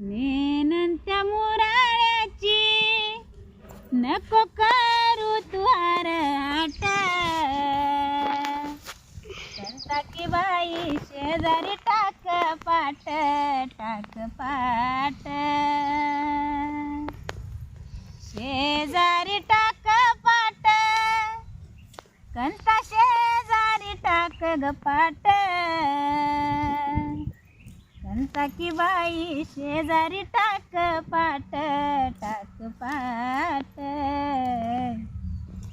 नेनंत्या मुराळ्याची नको करू तुहार आट संता की बाई शेजारी टाक पाट टाक पाट शेजारी टाक पाट कंता शेजारी टाक ग पाट. कंता की बाई शेजारी टाक पाट टाक पाट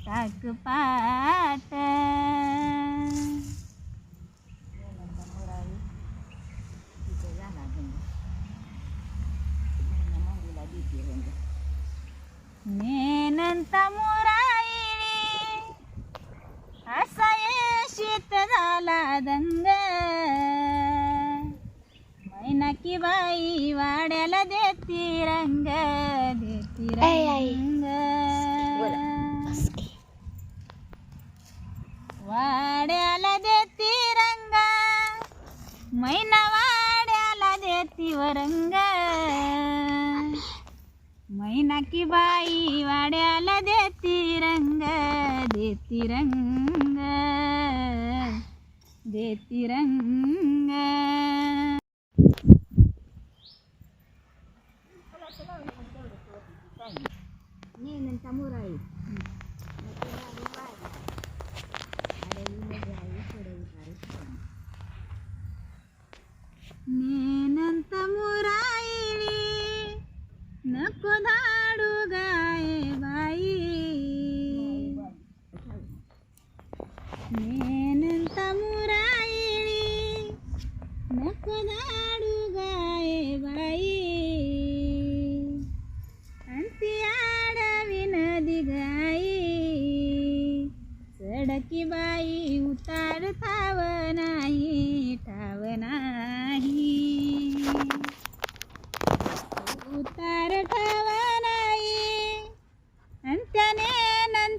टाक पाट. की बाई वाड्याला देती रंग देती रंग. वाड्याला देती रंग मैना वाड्याला देती वरंग. मैना की बाई वाड्याला देती रंग देती रंग. देती रंग. नेनंत मुराईली नको धाडू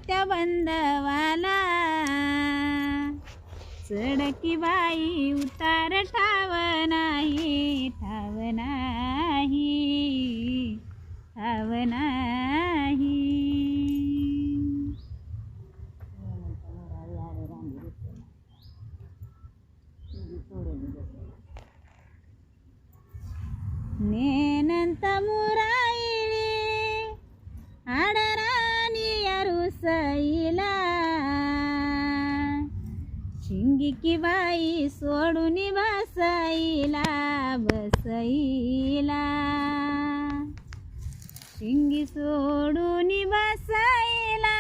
त्या बंदवाला चढकी बाई उतार ठाव नाही. अरुसईला शिंगी बाई सोडून बसईला बसईला शिंगी सोडून बसईला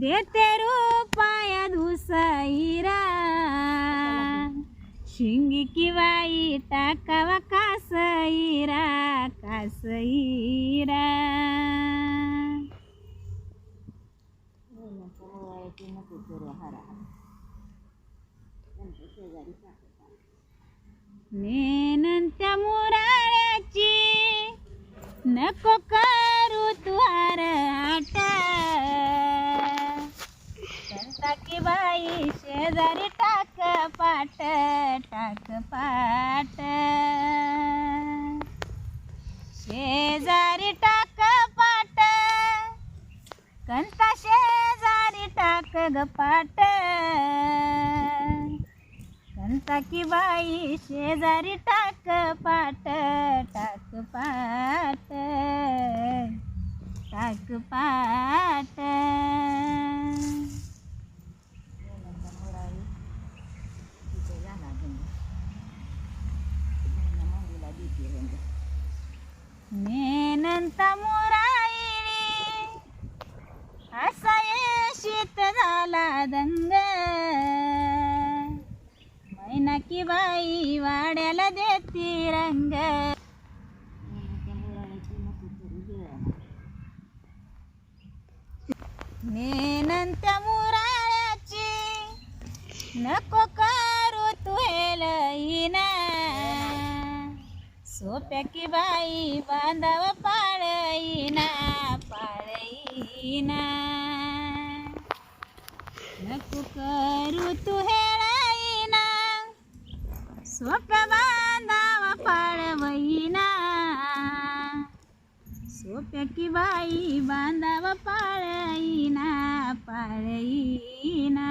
देते रुपाया धुसईरा शिंगी किवाई बाई टाकावा कासईरा कासईरा नेनंत्या मुराळ्याची नको करू तुहार आट संता की बाई शेजारी टाक पाट टाक पाट. शेजारी टाक पाट. कंता शेजारी टाक ग की बाई शेजारी टाक पाट टाक पाट टाक पाट. दंग मैना की बाई वाड्याला देती रंग. नेनंत्या मुराळ्याची नको करू तू हेलईना सोप्या की बाई बांधव पाळईना पाळईना. नको करू तू हेळाईना. सोप्या बांधावा पाळवईना सोप्या की बाई बांधावा पाळईना पाळईना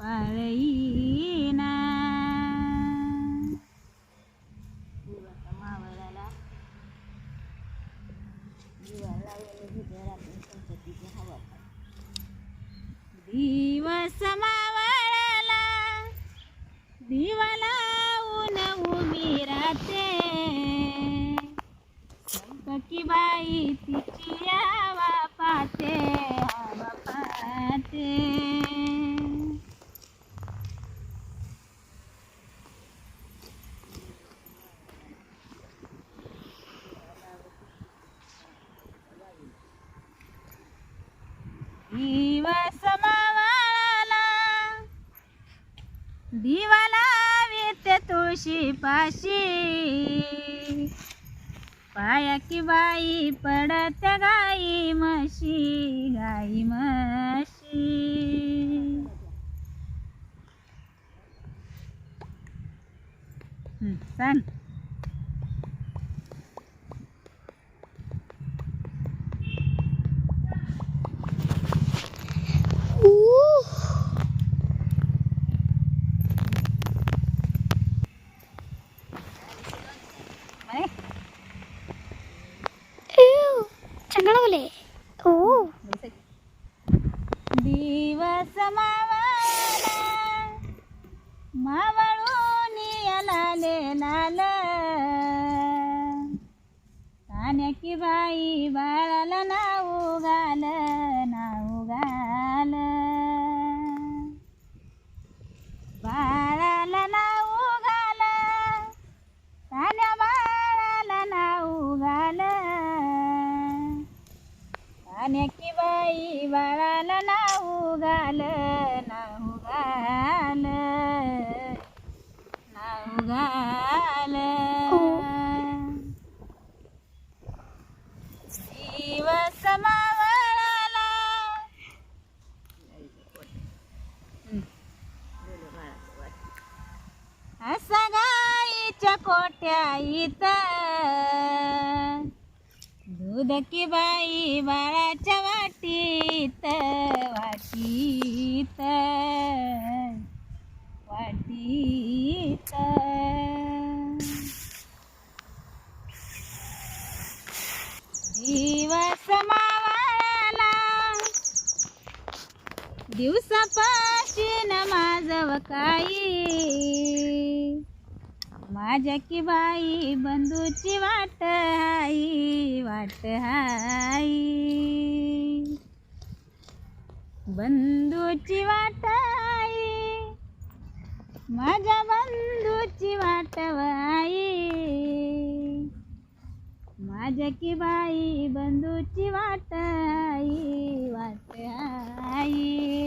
पाळई दिवस मावळला. दिवाला ऊन उभी राहते. संपकी बाई तिची पाशी. पाया की बाई पडत गाई म्हशी गाई म्हशी. सांग. ചങ്ങളവല്ലേ ഓ. ദിവസമാവാ ബായി ബാള अनेकी बाई बाळाला नाऊ घाल नाऊ घाल नाऊ घाल. दिवस मावळाला असा गाईच्या कोट्या इथं उदकी बाई बाळाच्या वाटीत वाटीत वाटीत. दिवस मावाला दिवसापाशी न माझव काही. माझ्या की बाई बंधूची वाट हाई वाट हाई. बंधूची वाट आई माझ्या बंधूची वाट आई माझ्या की बाई बंधूची वाट आई वाट आई